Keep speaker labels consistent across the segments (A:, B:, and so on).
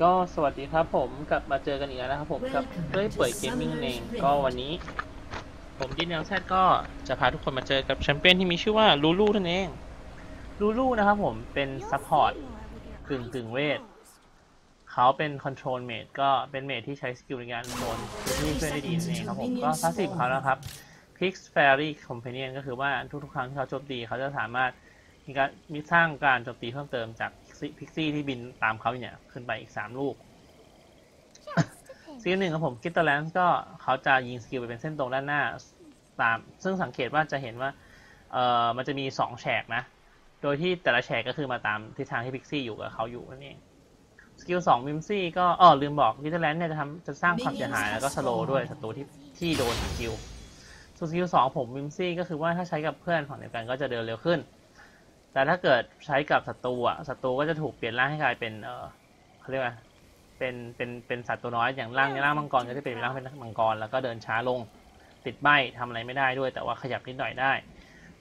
A: ก็สวัสดีครับผมกลับมาเจอกันอีกแล้วนะครับผมกับเต้ยเปิดเกมมิ่งนั่นเองก็วันนี้ ผมดินแนวแซดก็จะพาทุกคนมาเจอกับแชมเปี้ยนที่มีชื่อว่าลูลูนั่นเองลูลูนะครับผมเป็นซัพพอร์ตกึ่งกึ่งเวทเขาเป็นคอนโทรลเมดก็เป็นเมดที่ใช้สกิลในการโดนที่เพื่อนได้ดีนั่นเองครับผมก็พาสซีฟของเขานะครับ Pix Fairy Companion ก็คือว่าทุกๆครั้งที่เขาโจมตีเขาจะสามารถมีการมีสร้างการโจมตีเพิ่มเติมจาก พิกซี่ที่บินตามเขาเนี่ย ขึ้นไปอีก3ลูกสกิลหนึ่งของผมกิตเตอร์แลนส์ก็เขาจะยิงสกิลไปเป็นเส้นตรงด้านหน้าตาม ซึ่งสังเกตว่าจะเห็นว่า เอ่อมันจะมี2แฉกนะ โดยที่แต่ละแฉกก็คือมาตามทิศทางที่พิกซี่อยู่กับเขาอยู่นั่นเองสกิลสองมิมซี่ก็อ๋อลืมบอกกิตเตอร์แลนส์เนี่ยจะทำจะสร้างความเสียหายแล้วก็สโลว์ด้วยศัตรูที่ที่โดนสกิลส่วนสกิลสองผมวิมซี่ก็คือว่าถ้าใช้กับเพื่อนฝั่งเดียวกันก็จะเดินเร็วขึ้น แต่ถ้าเกิดใช้กับศัตรูอะศัตรูก็จะถูกเปลี่ยนร่างให้กลายเป็นเออเขาเรียกว่าเป็นเป็นเป็นสัตว์ตัวน้อยอย่างร่างในร่างมังกรก็จะเปลี่ยนเป็นร่างเป็นมังกรแล้วก็เดินช้าลงติดใบทำอะไรไม่ได้ด้วย แต่ว่าขยับนิดหน่อยได้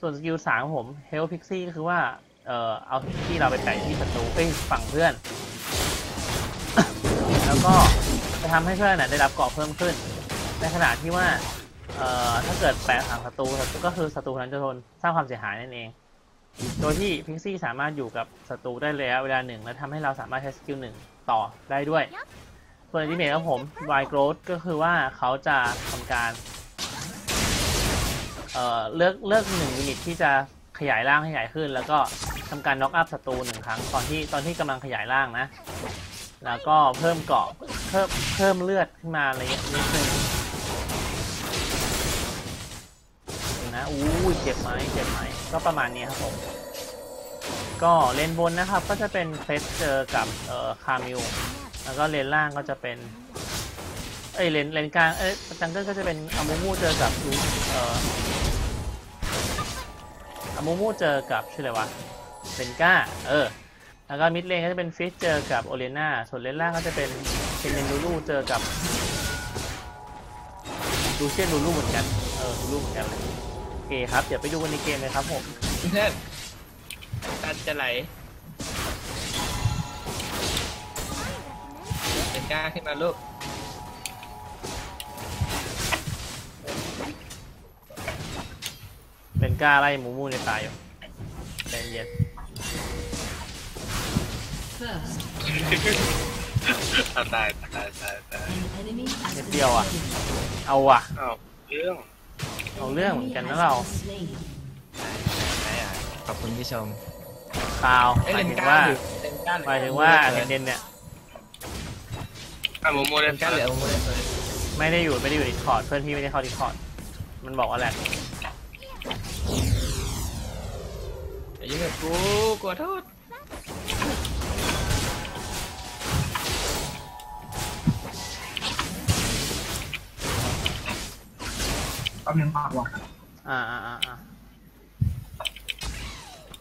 A: ส่วนสกิลสามของผมเฮลพิกซี่ก็คือว่าเออเอาที่เราไปแปะที่ศัตรูเอ้ยฝั่งเพื่อน แล้วก็จะทำให้เพื่อนน่ะได้รับเกราะเพิ่มขึ้น ในขณะที่ว่าเอ่อถ้าเกิดแปะทางศัตรูศัตรูก็คือศัตรูนั้นจะทนสร้างความเสียหายนั่นเอง โดยที่พิกซี่สามารถอยู่กับศัตรูได้ระยะเวลาหนึ่งและทำให้เราสามารถใช้สกิลหนึ่งต่อได้ด้วย ส่วนอันติเมทของผม Y Growth ก็คือว่าเขาจะทำการเอ่อเลือกเลือกหนึ่งยูนิตที่จะขยายร่างให้ใหญ่ขึ้น แล้วก็ทำการน็อกอัพศัตรูหนึ่งครั้งตอนที่ตอนที่กำลังขยายร่างนะ แล้วก็เพิ่มเกราะเพิ่มเพิ่มเลือดขึ้นมาอะไรเงี้ยนิดนึง ยเจ็บไหมเจ็บไหมก็ประมาณนี้ครับผม ก็เลนบนนะครับ ก็จะเป็นเฟสเจอกับเอ่อคามิลแล้วก็เลนล่างก็จะเป็นเอ้ยเลนเลนกลางเอ้ยจังเกิลก็จะเป็นอามูมูเจอกับลูเอ่ออามูมูเจอกับชื่ออะไรวะเซนก้าเออแล้วก็มิดเลนก็จะเป็นฟิชเจอกับโอเลน่าส่วนเลนล่างก็จะเป็นเคนเนลูลูเจอกับลูเชียนลูลูเหมือนกันเออลูลูเหมือนกันเลย เคครับ เดี๋ยวไปดูกันในเกมเลยครับผม
B: เพื่อนตันจะไหลเป็นกล้าขึ้นมาลูก
A: เป็นกล้าไล่หมูมูในตายอยู่ใจเย็น
C: First,
D: เอาตายตายตายตาย
C: an enemy
A: เม็ด
C: has
A: เดียวอะ เอาว่ะ
D: เอาเรื่อง
A: เอาเรื่องเหมือนกันนะเรา
C: slain.
B: ไหนอะขอบคุณที่ชม
A: ข่าว
B: เอ้ย
A: หมาย
B: เลน
A: ถึง
B: กล้า
A: ว่า
B: หรือเลนกล้าหรือ
A: หมายถึงว่า
B: เล
A: เดนเดนเนี่ย
D: อะโมโม
B: เล
D: เล่
B: น
D: น
B: กล้าหรือเอาโมเลนเลย
A: ไม่ได้อยู่ไม่ได้อยู่ดิสคอร์ดเพื่อนพี่ไม่ได้เข้าดิสคอร์ดมันบอกว่าแหละ
B: อย่ายุ่งกับกูกลัวโทษ
E: กำลังปากว่ะ
A: อ่าอ่าอ่าอ่า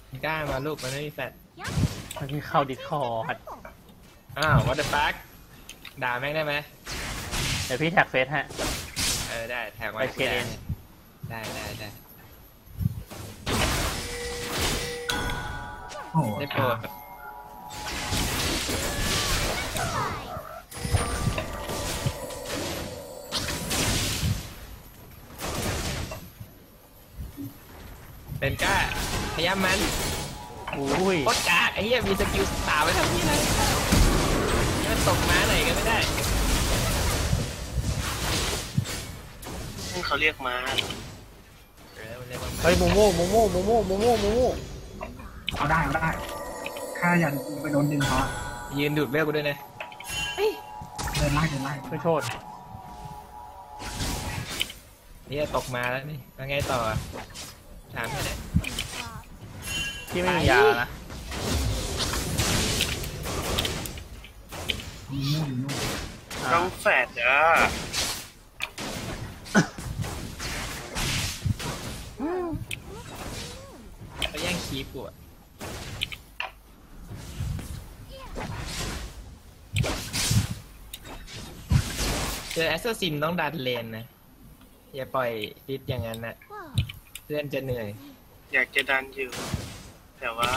B: เลนกล้ามาลูกมันไม่มีแฟลช
A: มันที่เข้าดิสคอร์ด
B: อ้าว what the fuck ด่าแม่งได้ไหม
A: เดี๋ยวพี่แท็กเฟซฮะ
B: เออได้แท็กไว้
A: ไป KN
B: ได้ได้ได้
E: โอ้โห
B: ได้โปรด พยายามมัน
A: อุ้ย
B: โคตรกากไอ้เหี้ยมีสกิลสาวไว้ทำนี่เลยนี่มันตกม้าไหนก็ไม่ได้
D: ซึ่งเขาเรียกมา
B: เออมันเรียกว่า
A: เฮ้ยโมโม่โมโม่โมโม่โมโม่โมโม่
E: เอาได้เอาได้ข้ายันไปโดนดึงเขาอะ
B: ยืนดูดเลือดกูด้วยนะ
E: เดินไล่เดินไล่
A: ช่วยโทษ
B: นี่ตกมาแล้วนี่แล้วไงต่ออะถามแค่ไหน
A: พี่ไม่มียาแล้วนะ
E: มีนู่นอยู่นู่น
A: อ่า
D: น้องแฝดจ้า
B: เขาแย่งคีบกูอะเจอแอสซัสซินต้องดันเลนนะ อย่าปล่อยฟิตอย่างนั้นนะเพื่อนจะเหนื่อย
D: อยากจะดันอยู่ แต่ว่า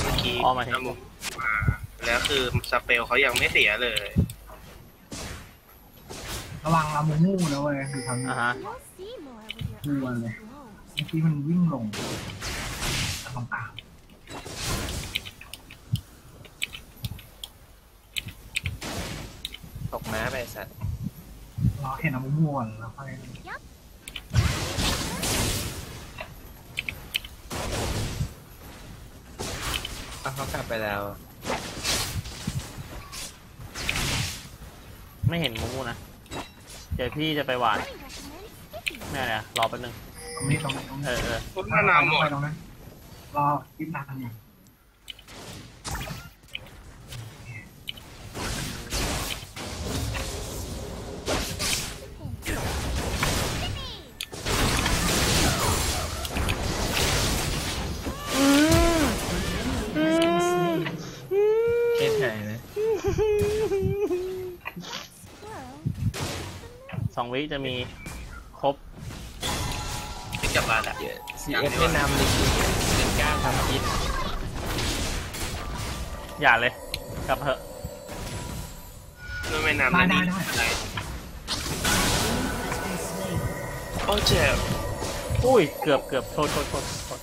D: เมื่อกี้
A: อ๋อหมายถึง
D: น้ำมุกมาเลแล้วคือสเปลเขายังไม่เสียเลย
E: ระวังลามูมูนะเว้ยคือทำ
A: อ่าฮะ
E: กลัวเลยเมื่อกี้มันวิ่งลงตรงกลาง
B: ตกม้าไปไอ้สัตว์
E: รอเห็นลามูมูก่อนแล้วค่อย
B: เอาเขากลับไปแล้ว
A: ไม่เห็นมูมูนะ เดี๋ยวพี่จะไปหวานแม่เนี่ยรอแป๊บนึง
E: ตรงนี้ตรงนี้ตรง
A: เอ
E: นี้
A: อเออ
D: พุทธนามหมด
E: ไปตรงนั้นรอคิดนานอยู่
A: วิจะมีครบ
D: ที่กลับมาแล้ว
B: เดี๋ยว CF ไม่นำเลยเป็นกล้าทำพิษ
A: อย่าเลย กลับเถอะ
D: นู่นไม่นำ
E: ได้
D: นะ
E: ได้
D: นี่
E: ได้
D: อะไรโอ้เจ็บ
A: อุ้ย เกือบเกือบโทษโทษโทษโทษ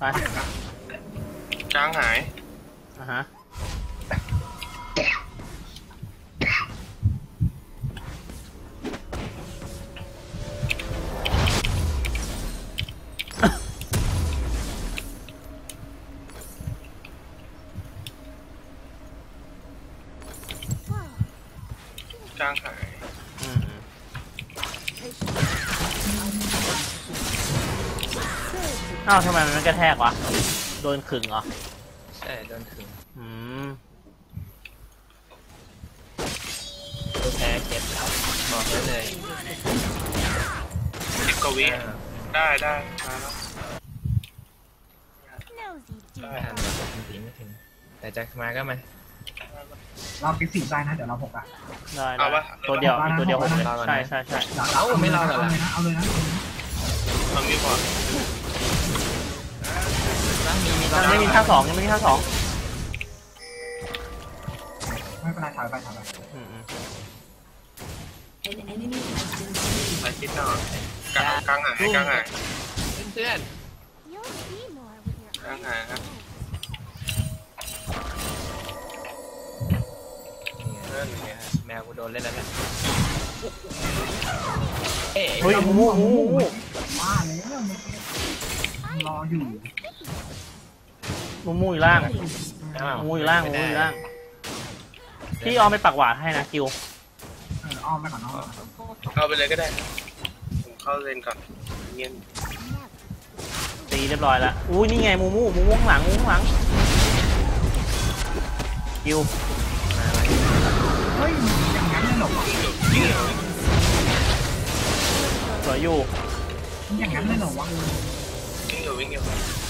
A: ไป
D: จ้างหาย
A: อะฮะ
D: จ้างหาย
A: อืมอืม อ้าวทำไมมันไม่กระแทกวะโดนขึงเหรอ
B: ใช่โดนถึง
A: อืม
B: ตัวแพ้เคสบอกได้เลย
D: สิบกว่าวิ
B: อ่า
D: ได้ได้มาแล้ว
B: ไม่ทันแบบจริงๆไม่ถึง แต่จะมาก็มา
E: เราไปสี่ได้นะ เดี๋ยวเราหกอะ
A: ได้ได้ตัวเดียวมีตัวเดียวผมเลย
B: รอก่อนนะ
A: ใช่ใช่ใช่
E: เดี๋ยว
B: เอ้าไม่รอเหรอ
E: เอาเลยนะเอาเลยนะ
D: มันมีบอร์ด
B: แล้ว มีมี
A: ยังไม่มีท่าสองยังไม่มีท่าสอง
E: ไม่เป็นไรถอยไปถอยไป
A: อืมอืม
D: ไปคิดหน่อยกลางกลางหายกลางหาย
B: เพื่อน
D: กลางหายครับ
B: ๆเนี่ยเนี่ยแมวกูโดนเล่นแล้วนะเอ๊ะ
A: เฮ้ยมูมูมูมู
E: ว่าแล้วมันรออยู่
A: มูมูอยู่ล่าง
B: อ้าว
A: มูอยู่ล่างมูอยู่ล่าง พี่ออมไปปักหวาดให้นะกิว
E: อออ้อมไปก่อน
D: เข้าไปเลยก็ได้ผมเข้าเลนก่อนเงียบ
A: ตีเรียบร้อยแล้วอุ้ยนี่ไงมูมูมูมูข้างหลังมูข้างหลังกิว
E: เฮ้ยอย่างนั้นเลยเหรอวิ่
D: งอ
A: สวยอยู่
E: อย่างนั้นเลยเหรอวะ
D: วิ่งเหรอวิ่งเหรอ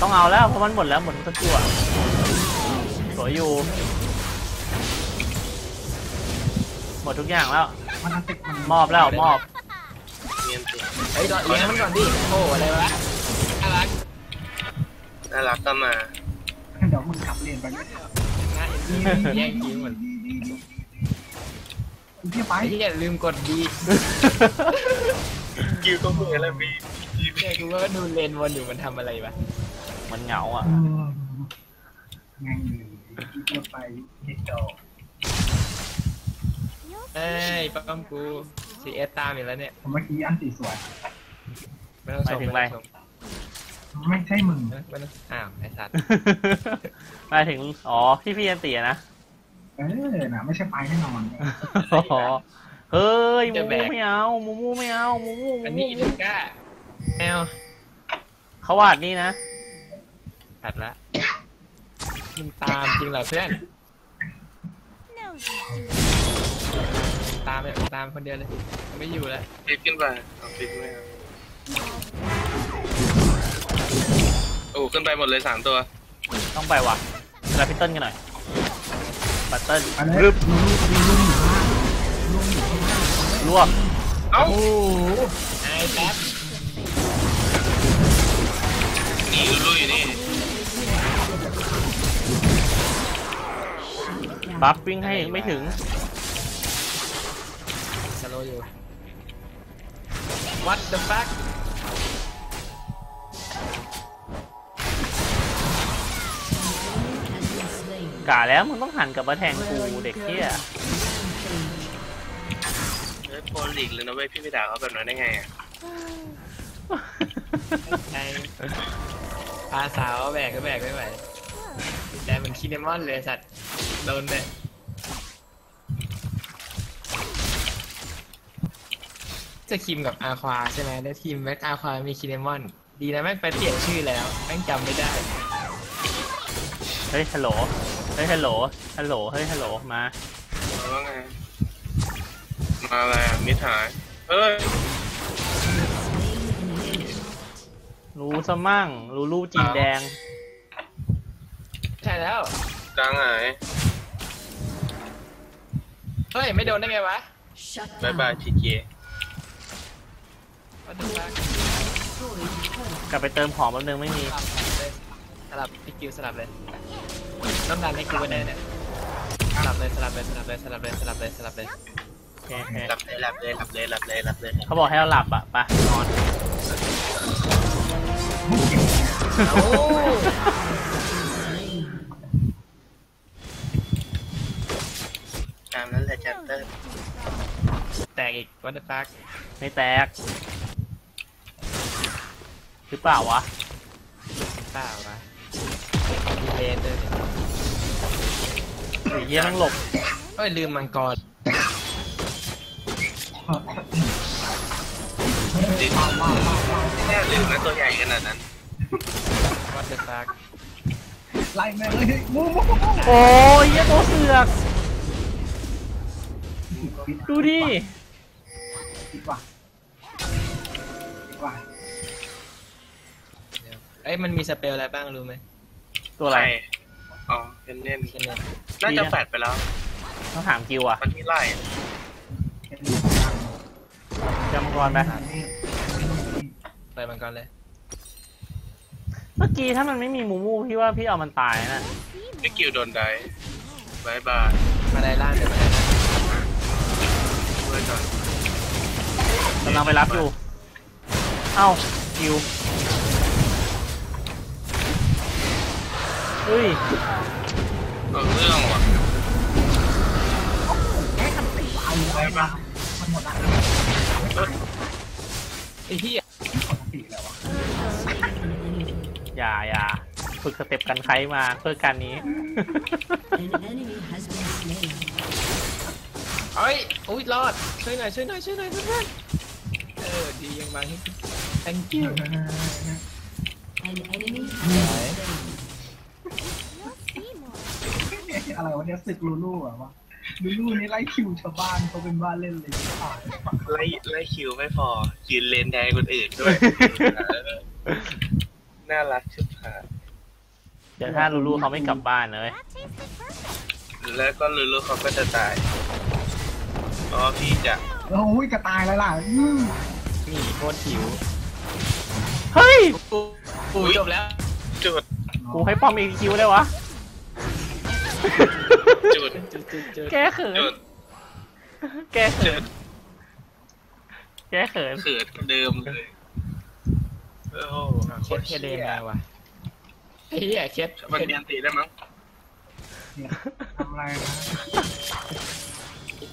A: ต้องเอาแล้วเพราะมันหมดแล้วหมดทุกตัวอะสวยอยู่หมดทุกอย่างแล้ว
E: มันอันติดมัน
A: มอบแล้วมอบ
D: เงียบตัว
B: เฮ้ยรอเลี้ยงมันก่อนดิโอ้อะไรวะน่ารัก
D: น่ารักก็มา
E: เดี๋ยวมึงขับเรียนไปเนี่ย
B: น่าเอ็นดูแย่งกินหมด
E: ไอ้เที่ยไป
B: ไอ้ที่อย่าลืมกดดี
D: กิวก็เหมือนแล้วพี่
B: เนี่ยกูก็ดูเลนวนอยู่มันทำอะไรวะ
A: มันเหงาอะ
E: อืมไงเที่ยไปเที่ยโจ
B: เอ้ยป้อมกูซีเอสตามอีกแล้วเนี่ย
E: ผมเมื่อกี้อันตีสวย
B: ไม่ต้องชม
A: ไปถึง
B: ไม่ต้องชม
E: ไม่ใช่มึง
B: เอ้ยไม่ต้องอ้าวไอ้สัตว์
A: หมายถึงอ๋อพี่พี่ยันตีอะนะ
E: เออน่ะไม่ใช่ไปแน่นอน
A: อ๋อเฮ้ยมูมูไม่เอามูมูไม่เอามูมูมู
B: อัน
A: มู
B: นี้อิลูก้าแมว
A: เขาวาดนี่นะ
B: ตัดละมึงตามจริงเหรอเพื่อนตามไปตามคนเดียวเลย ไม่อยู่แล้ว
D: ฟิตขึ้นไปเอาฟิตไม่เอาโอ้ขึ้นไปหมดเลยสามตัว
A: ต้องไปว่ะเวลาพี่เติ้ลกันหน่อยบัตเติ้ล
E: ไปเลย
A: รึบ
E: ลุงลุงอยู่ข้างล่างลุงอยู่ข้างล่าง
A: รวบ
D: เอ้า
B: โอ้โหไอ้แป๊บ
D: นี่ลุยๆนี่
A: บัฟวิ่งให้ไม่ถึง
B: สโลอยู่ What the fuck
A: กะแล้วมึงต้องหันกลับมาแทงกูเด็กเที่ย
D: เฮ้ยโปรลีกเลยนะเว้ยพี่ไปด่าเขาแบบนั้นได้ไงอะ
B: ไอ้พาสาวแบกก็แบกไม่ไหวแต่มันคินเนมอนเลยสัตว์ โดนเนี่ยจะคิมกับอาควาใช่ไหมแล้วทีมแม็กอาควา มีคินเนมอน ดีนะแม่งไปเปลี่ยนชื่อแล้วแม่งจำไม่ได้
A: เฮ้ยฮัลโหล เฮ้ยฮัลโหล ฮัลโหล เฮ้ยฮัลโหล มา
D: เอาว่าไง มาอะไรอะมิถายเอ้ย
A: รู้ซะมั่ง รู้ลูจีนแดง
B: ใช่แล้ว
D: กลางหาย
B: เฮ้ย ไม่โดนได้ไงวะ
D: บายบายทีเจ
B: What the fuck
A: กลับไปเติมของแป๊บนึงไม่มี
B: สลับเลยสลับพี่กิวสลับเลยต้องดันให้กูไว้ได้เนี่ยสลับเลยสลับเลยสลับเลยสลับเลยสลับเลยสลับเลย
A: โอเคโอเค
D: หลับเลยหลับเลยหลับเลยหลับเลยหลับเลย
A: เขาบอกให้เราหลับอะไปนอน
B: โอ้า
D: มนั้นแหละจันเตอร์
B: แตกอีก What the fuck
A: ไม่แตก หรือเปล่าวะ
B: เปล่าวะดีเลนด้วยเนี่ย
A: ไอ้เหี้ยต้องหลบ
B: เฮ้ยลืมมังกร
D: ดิแน่ลืมนะตัวใหญ่ขนาดนั้น
B: What the fuck
E: ไล่แม่งเลยมูมู
A: โอ้ยเหี้ยตัวเสือก ดูดิ
E: ดีกว่าดีกว่า
B: เดี๋ยวเอ้ยมันมีสเปลอะไรบ้างรู้ไหม
A: ตัวอะไร
D: อ๋อเป็นเล่น
B: แค่นี้
D: น่าจะแปดไปแล้ว
A: ต้องถามกิวอะ
D: มันที่ไล่อะ
E: แค่นี้
A: จำมังกรไป
E: นี่
B: ไปมังกรเลย
A: เมื่อกี้ถ้ามันไม่มีมูมูพี่ว่าพี่เอามันตายนะ
D: ไอ้กิวโดนได้บายบาย
B: มาได้ล่างเดี๋ยวมาได้ ล่าง
D: ช่วยหน่อย
A: กำลังไปรับอยู่ เอ้ากิวเฮ้ย
D: เอาเรื่องว่ะ
E: เอาไว้มามันหมดละ
B: ไอ้ที่
E: ปกติแล้ววะ
A: อย่าอย่าฝึกสเต็ปกันไคมาเพื่อการนี้
B: เอ้ยอุ้ยรอด ช่วยหน่อยช่วยหน่อยช่วยหน่อยเพื่อนๆเออดียังมาให้ thank you
C: An enemy has been slain.
E: อะไรวะเนี่ยศึกลูลูอะวะลูลูนี่ไล่คิวชาวบ้านเขาเป็นบ้านเล่นเลยอ่า
D: ไล่ไล่คิวไม่พอยืนเลนแทนคนอื่นด้วย น่ารักชุดขาด
A: เดี๋ยวถ้าลูลูเขาไม่กลับบ้านเลย
D: แล้วก็ลูลูเขาก็จะตาย เพราะว่าพี่จะ
E: โอ้ยกระตายแล้วล่ะอืม
B: นี่โคตรหิว
A: เฮ้ย
B: กูกูจบแล้ว
D: จุด
A: กูให้ป้อมอีกคิวได้วะ
D: จุด
B: จุดจุดจุด
A: แก้เขิน
D: จุด
A: แก้เขิ
D: จุ
A: น
D: ด
A: แก้เขิน
D: เขินกว่าเดิมเลยโอ้โห
B: เคสเคเดมาว่ะไอ้เหี้ยเคส
D: มันเรียนตีได้มั้ง
E: เนี่ยทำอะไรนะ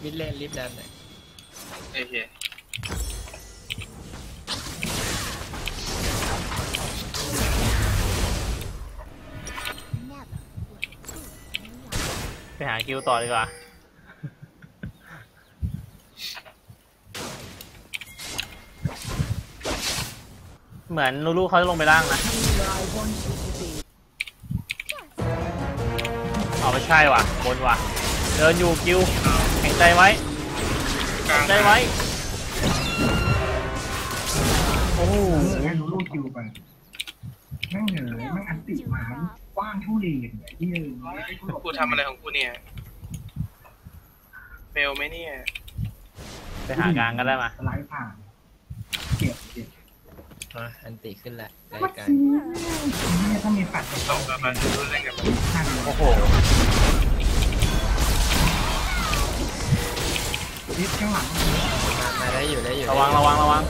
B: วิดเลนลิฟดันเนี่ย
D: ไอ้เหี้ย
A: ไปหาคิวต่อดีกว่าเหมือนลูลูเขาจะลงไปล่างนะเอาไม่ใช่ว่ะ บนว่ะ เดินอยู่คิวแข็งใจไว้แข็งใจไว้ โอ้โห
E: เออให้ลูลูคิวไปแม่งเหนื่อยแม่งอันติมากว้างทุเรียนเนี่ยที่เออ
D: กูทำอะไรของกูเนี่ยเฟลไหมเนี่ย
A: ไปหากลางกันได้มา
E: สไลด์ผ่านเก็บเจ็บ
B: อะอันติขึ้นแหละราย
E: วัด
B: การ
E: ซีเนี่ยถ้ามีแฟลช
D: สองกับมันรู้เล่นกัน
E: ทัน
A: โอ้โห
E: ลิฟข้างหลัง
B: มามาได้อยู่ได้อยู่
A: ระวังระวังระวัง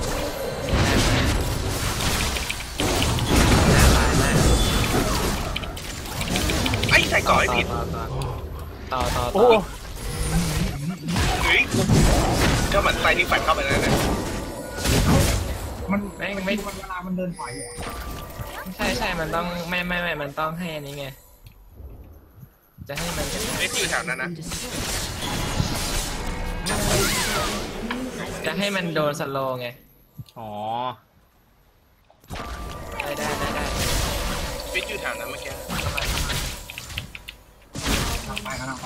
B: หน้าตายหน้า
D: ไอ้ใส่ก่อให้
B: ต่อ
D: ผิด
B: ต่อต่อต่อต่อ
A: โอ้
B: ต่อ
D: เฮ้ยก็มันใส่นี่ฝันเข้าไปแล้วนะ
E: มัน
B: แม่ง
E: ไม่
B: ไม่
E: มันเวลามันเดินถอยอะ
B: ใช่ใช่มันต้องไม่ไม่ไม่มันต้องให้อันนี้ไงจะให้มัน
D: เล็กอยู่แถวนั้นนะ
B: จะให้มันโดนสโลว์ไง
A: อ๋อ
B: ได้ได้ได้ได้
D: ฟิตอยู่แถวนั้นเมื่อกี้
E: กำลังไปกำลังไปกำลังไป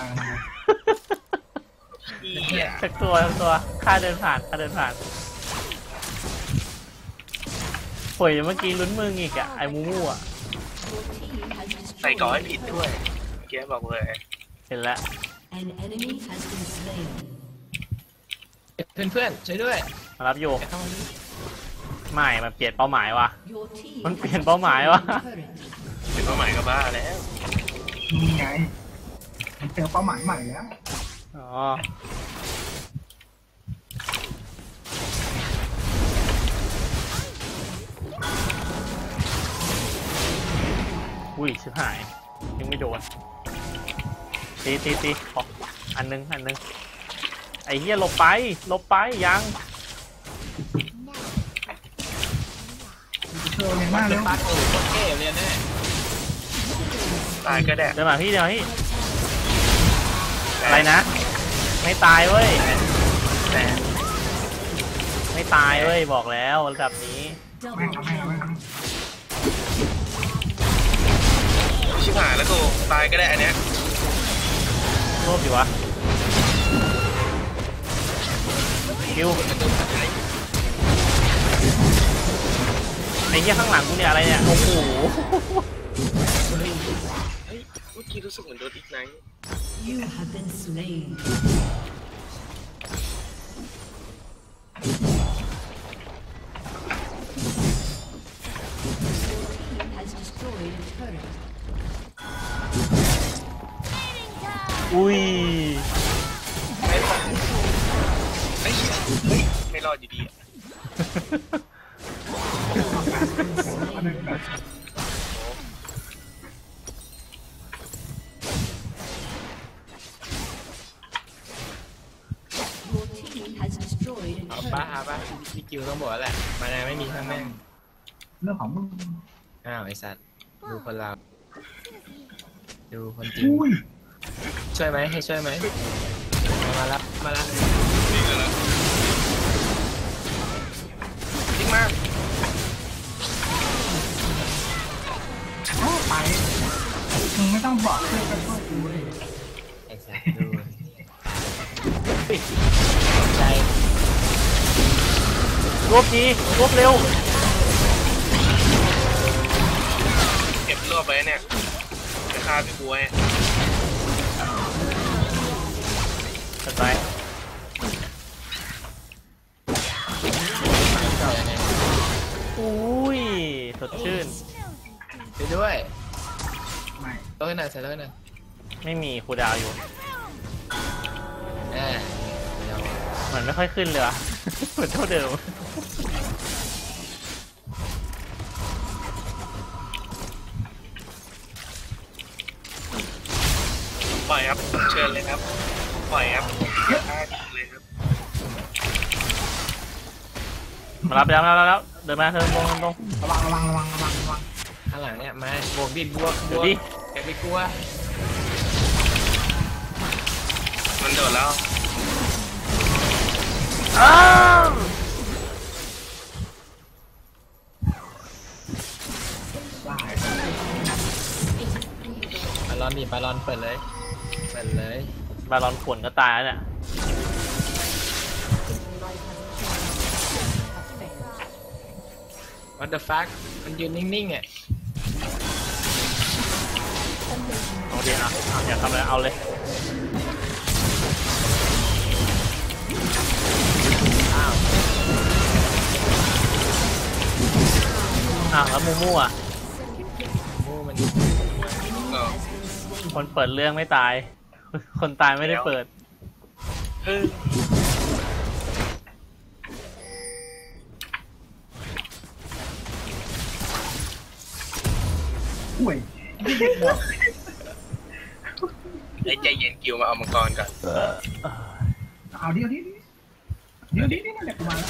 D: เหี้ย
A: สักตัวสักตัวค่าเดินผ่านค่าเดินผ่านป่วยเมื่อกี้ลุ้นมึงอีกอะไอ้มูมูอะ
D: ใส่ก่อให้ผิดด้วย เมื่อกี้บอกเลย
A: เห็นแล้ว
C: An enemy has been slain.
B: เพื่อนเพื่อนๆช่วยด้วย
A: มารับอยู่
B: อย่าเข้ามาดิ
A: ไม่มันเปลี่ยนเป้าหมายว่ะ
C: Your team
A: มันเปลี่ยน
C: has
A: เป้าหมายวะ
C: destroyed a turret.
D: เป็นเป้าหมายก็บ้าแล้ว
E: นี่ไงมันเจอเป้าหมายใหม่แล้ว
A: อ๋ออุ้ยชิบหายยังไม่โดนตีตีตีขออันนึงอันนึง ไอ้เหี้ยหลบไปหลบไปยัง
E: เธอเลยมาก
B: เป็
E: แล้
B: น
E: ว
B: ปักโอ้โหโคตรเท่เรียนแน่
D: ตายก็ได้
A: เดินมาพี่เดี๋ยวพี่อะไรนะ ไม่ตายเว้ย
D: แต่
A: ไม่ตายเว้ยบอกแล้วระดับนี้
E: ไม่
C: Double
E: ทำไม่ทำไม่
C: kill.
E: ทำ
D: ชิบหายแล้วกูตายก็ได้อันเนี้ย
A: รวบอยู่วะ คิวไอ้เหี้ยข้างหลังกูเนี่ยอะไรเนี่ยโอ้โห
D: เฮ้ยเมื่อกี้รู้สึกเหมือนโดนอีกไนท์
C: You have been slain. Your team has destroyed a turret.
A: อุ้ย
D: อดอยู่ดีอะ
C: Your team has destroyed a
B: เอาป้า
C: turret.
B: เอาป้าพี่กิวต้องบอกแล้วแหละ มานาไม่มีทั้งแม่ง
E: เรื่องของมึง
B: อ้าวไอสัตว์ ดูคนเรา ดูคนจริง
E: อุ้ย
B: ช่วยไหมให้ช่วยไหม มาแล้วมาแล้ว
E: ต้องบอกช่วยก็ช่วยกูเลย
B: ไอสัตว์ดูใจ
A: รวบทีรวบเร็ว
D: เก็บรวบไว้เนี่ย จะฆ่าพี่บวย
A: จัดไป
B: เก่ายังไง
A: อุ้ย สดชื่น
B: ไปด้วย
E: ไม่
B: โต้หน่อยใส่โต้หน่อย
A: ไม่มีคูลดาวน์อยู่
B: อ่าเดี๋ยว
A: เหมือนไม่ค่อยขึ้นเลยว่ะเหมือนเท่าเดิม
D: ปล่อยครับเชิญเลยครับปล่อยครับฆ่าเลยครับ
A: มารับไปแล้วมารับแล้วเดินมาเดินตรงเดินตรง
E: ระวังระวังระวังระวังระวัง
B: ข้างหลังเนี่ยมาบวกดิบวกบ
A: เดี๋ยว
B: วก
A: ดิ
B: อย่าไปกลัว
D: มันโดดแล้ว
A: อ้าว
E: ได้
B: บาลอนดิบาลอนเปิดเลย เปิดเลย
A: บาลอนขวนก็ตายแล้วเนี่ย
B: วัตเดอะฟักมันยืนนิ่งๆอะ
A: เอาดิเอาเอยากทำอะไรเอาเลย
B: อ้าว
A: อ้าวแล้วมูมูอะ
B: มูมัน
D: เออ
A: คนเปิดเรื่องไม่ตาย คนตายไม่ได้เปิด
D: เฮ้ย
E: ห่วย
D: ไอ้ใจเย็นกิวมาเอามังกรก่อน
E: เอาเดี๋ยวนี้เดี๋ยวนี้นี่นั่นแหละกูมาแล้ว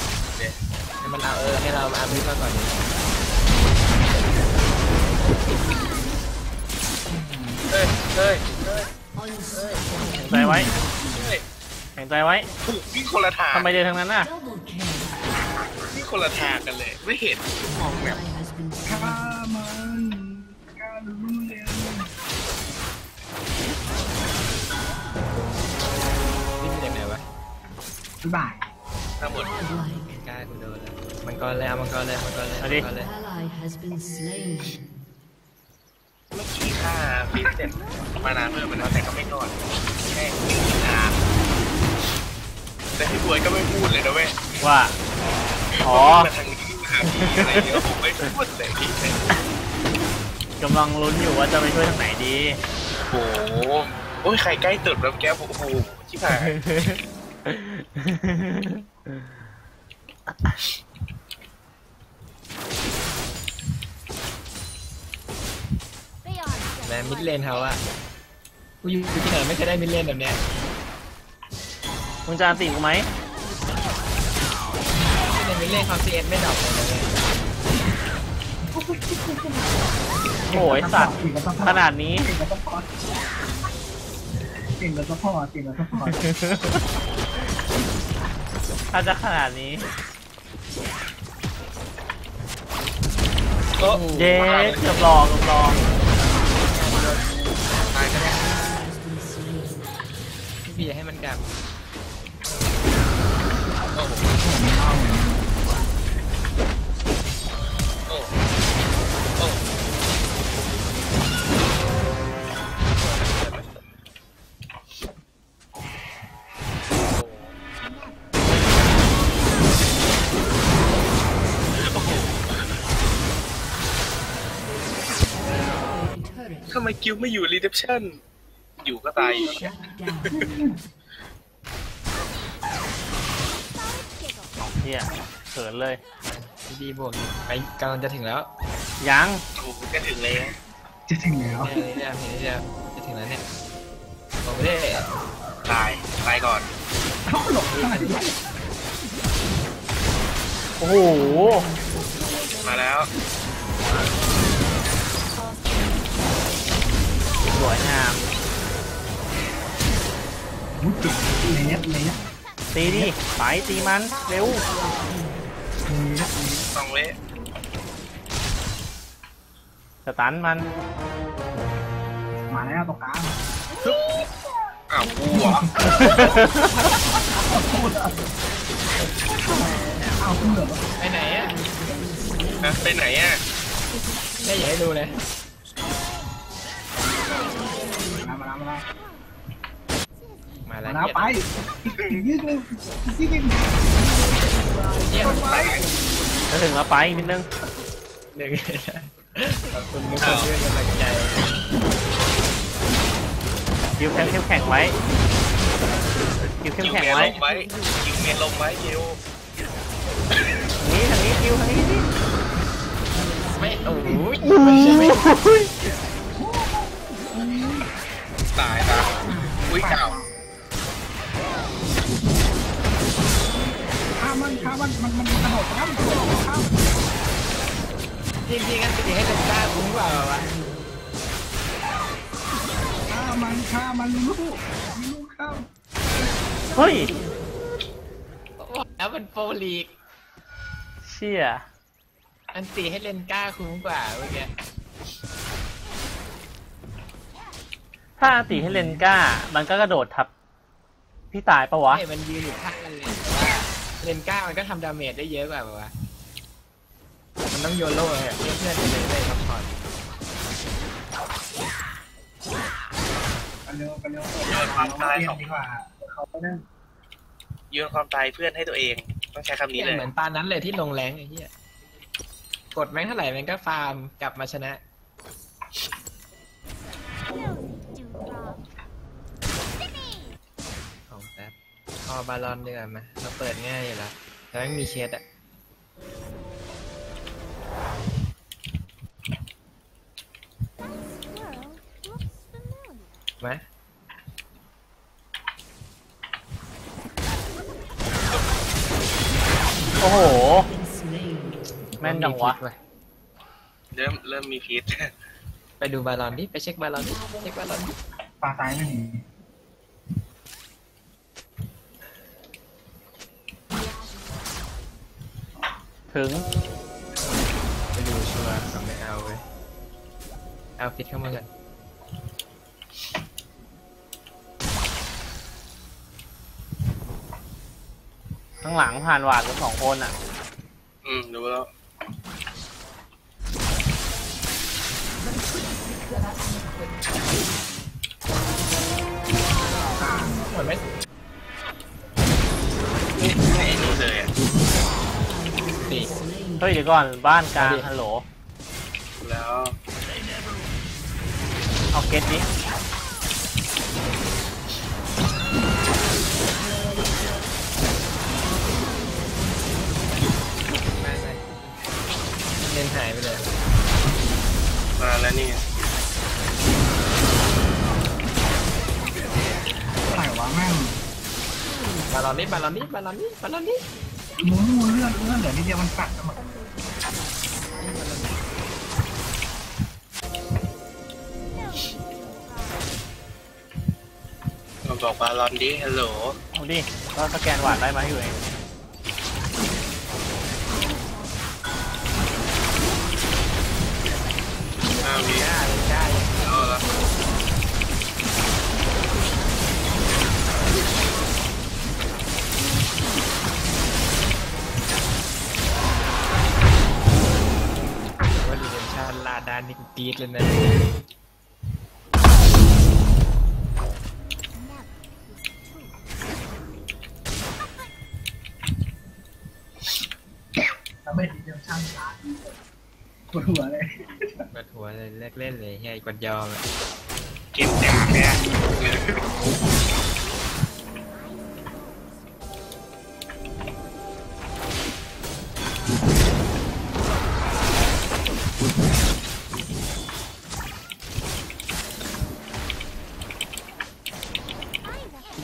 B: ให้มันเอาเออให้เรามาอามิมาก่อน
D: เฮ้ยเฮ้ยเฮ้ย
A: แข็งใจไว้
D: เฮ้ย
A: แข็งใจไว้
D: นี่คนละทาง
A: ทำไมเดินทางนั้นน่ะ
C: Double kill.
D: นี่คนละทางกันเลย ไม่เห็นมองแบบ
E: บ๊ายบาย
D: ทั้งหมด
C: Godlike.
B: กล้ากูโดนแล้วมังกรเลยเอามังกรเลยมังกรเลย
A: เอา
B: มั
A: ดิ
B: งกรเลย
C: Ally has been slain.
D: เมื่อกี้ฆ่าฟิตเสร็จมานานเพิ่มมันแล้วแต่ก็ไม่รอดแค่ยิงนานแต่พี่บวยก็ไม่พูดเลยนะเว้ย
A: ว่าอ๋อ
D: มาทางนี้มาหาพี่อะไรเงี้ยผมไม่พูดเลยพี่
A: กำลังลุ้นอยู่ว่าจะไปช่วยทางไหนดี
D: โอ้โหโอ้ยใครใกล้ตุดแล้วแกโอ้โหชิบหาย
B: แม่มิดเลนเขาอะกูอยู่ที่ไหนไม่เคยได้มิดเลนแบบเนี้ย
A: มึงจะอันติกูไหม
B: ที่ในมิดเลนเขาซีเอสไม่ดรอปเลยนะเว้ย
A: โอ้ยสัตว์
E: เก่งกับซัพพอ
A: ข
E: ร์ต
A: นาดนี้
E: ตเก่งกับซัพอร์ตเก่งกับซัพอ
A: ถ้าจะขนาดนี้
D: โอ้
A: เย้เกือบหลอกเกือบหลอก
D: ตายก็ได้
B: พี่ให้มันกลับ
D: โอ้โหโอ้ กิวไม่อยู่รีเดปชั่น อยู่ก็ตายอยู่
C: shut down.
A: เฮียเขินเลย
B: พี่พี่บวกไปกำลังจะถึงแล้ว
A: ยัง
D: โอ้โหก็ถึงแล้ว
E: จะถึงแล้ว
B: เนี่ยเนี่ยเนี่ยเนี่ยจะถึงแล้วเนี่ยบอกไม่ได้
D: ตาย ตายก่อน
E: เขาหลบขนาดนี้
A: โอ้โห
D: มาแล้ว
A: สวยงาม
E: มุดติดเลสเลส
A: ตีดิไปตีมันเร็ว
E: ส
D: องเละ
A: สตันมัน
E: มาแล้วตรงกลาง
D: อ้าวกูเหรอ
E: เอาขึ้นเหรอ
B: ไปไหนอะ
D: ฮะไปไหนอะ
B: ได้อย่าให้ดูเลย
E: มาแล้วมาแล้ว
B: มา
E: มา
B: แล้
E: แล้ววไปอีกนิดนึงอีกนิดนึง
B: เยี่ยม
E: ไป
A: จะถึงแล้วไปอีกนิดนึง
B: หนึ่งขอบคุณทุกคนที่เป็นกำลังใจ
A: คิวแข็งเข้มแข็งไว้คิวเข้มแข็งไว้
D: ยิงเมียลงไว้ยิงเมียลงไว้ยิว
A: นี่ทางนี้คิวทางนี้ดิ
B: ไม่โอ้โห
A: โอ้
B: ไม่ใช่ไม่
A: ย
D: ตายตายอุ้ยเก่า
E: ข้ามมันข้ามมันมันมันกระโดดข้ามข้าม
B: จริงๆกันสิให้เป็นกล้าคุ้มกว่าวะ
E: ข้ามมันข้ามมันลูกลูกข้าม
A: เฮ้ย
B: แล้วมันโปรลีก
A: เชี่ย
B: อันตีให้เล่นกล้าคุ้มกว่าเมื่อกี้
A: ถ้าอันติให้เลนก้า มันก็กระโดดทับพี่ตายปะวะ
B: ไอ้มันยืนอยู่ข้างกันเลยแต่ว่าเล่นกล้ามันก็ทำดาเมจได้เยอะกว่าแบบว่า มันต้องโยนโล่เลยเรียกเพื่อนไปเลยเลยซัพพอร์ต
E: กันเร็วกันเร็ว
D: โยนความตายของ
E: ดีกว่าเขาเนี่ย
D: โยนความตายเพื่อนให้ตัวเอง ต้องใช้คำนี้เลย
B: เหมือนตอนนั้นเลยที่ลงแรงไอ้เหี้ยกกดแม่งเท่าไหร่แม่งก็ฟาร์มกลับมาชนะ ของแป๊ บพอบาลอนดีกว่าไหมเราเปิดง่ายอยู่แล้วแต่ไม่มีเคสอะไหม
A: โอ้โห
C: Been slain.
A: แม่นจังวะ
B: มีพิษว่
D: เริ่มเริ่มมีพิษ
B: ไปดูบาลอนดิ ไปเช็คบาลอนดิ เช็คบาลอนดิ
E: ปลาซ้ายไม่มี
A: ถึง
B: ไปดูชัวร์ก็ไม่เอาเว้ยเอาพิษเข้ามาก่อน
A: ข้างหลังผ่านหวาดกันสองคนอะ
D: อืมรู้แล้ว
B: หมดไหม
D: เฮ้
A: ยเดี๋ยวก่อนบ้านกลาง
B: เอาดิ
A: ฮัลโหล
D: แล้ว
A: เอาเก็ตนี้
B: ไม่ไม่เล่นหายไปเลย
D: มาแล้วนี่
E: ใส่วะแม่ง
B: บาลอนนี้บาลอนนี้บาลอนนี้บาลอนนี้
E: มูมูเลือดเลือดเหลือนิดเดียวมันกัดกันหมด
D: เราบอกบาลอนดิฮัลโหล
A: เอาดิก็สแกนหวาดได้มาให้อยู่เอง
D: อ้าวมี
B: กล้าเลยาลาดานนี่กูกรีดเลยนะ
E: แล้วไม่ทีเดียวช่างช้าปวดหัวเลย
B: กดหัวเลยเลิกเล่นเลยเฮียกดยอมอะ
D: เก็บเต็มแค่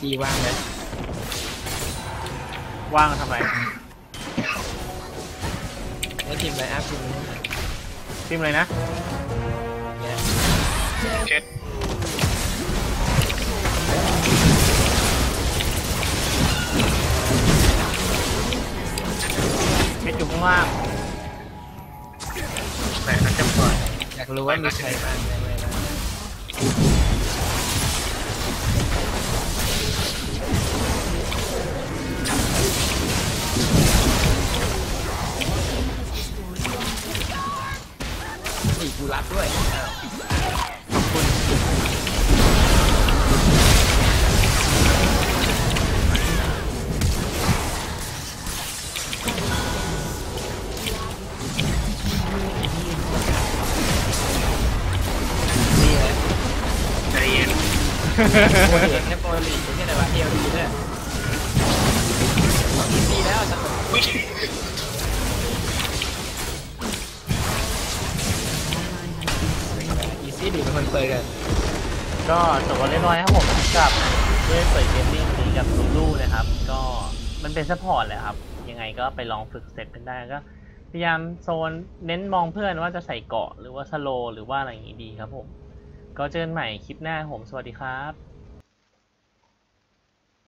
B: ดีว่างไหม
A: ว่างทำไม
B: แล้วทีมไลน์อัพทีมนี้หน่อย
A: พิมพ์เลยนะ
B: เนี่ย
D: เช็ด
A: เม็ดอยู่ข้างล่าง
D: ไหนเขาจะปล่อย
B: อยากรู้ว่ามีใครบ้างได้ไหม บ้างนี่กูรับด้วยอ้าวขอบคุณนี่แหละ
D: ใจเย็น
B: โปรลีกแค่โปรลีกไม่ใช่ไหนวะเอลดีด้วยดีแล้วสัก
D: อุ๊ย
B: ก็
A: จบกันเรียบร้อยครับผมกับด้วยเปิดเกมมิ่งนี้กับลูลูนะครับ ก็มันเป็นซัพพอร์ตแหละครับ ยังไงก็ไปลองฝึกเซตกันได้ก็พยายามโซนเน้นมองเพื่อนว่าจะใส่เกาะหรือว่าสโลหรือว่าอะไรอย่างนี้ดีครับผม ก็เจอกันใหม่คลิปหน้าผมสวัสดีครับ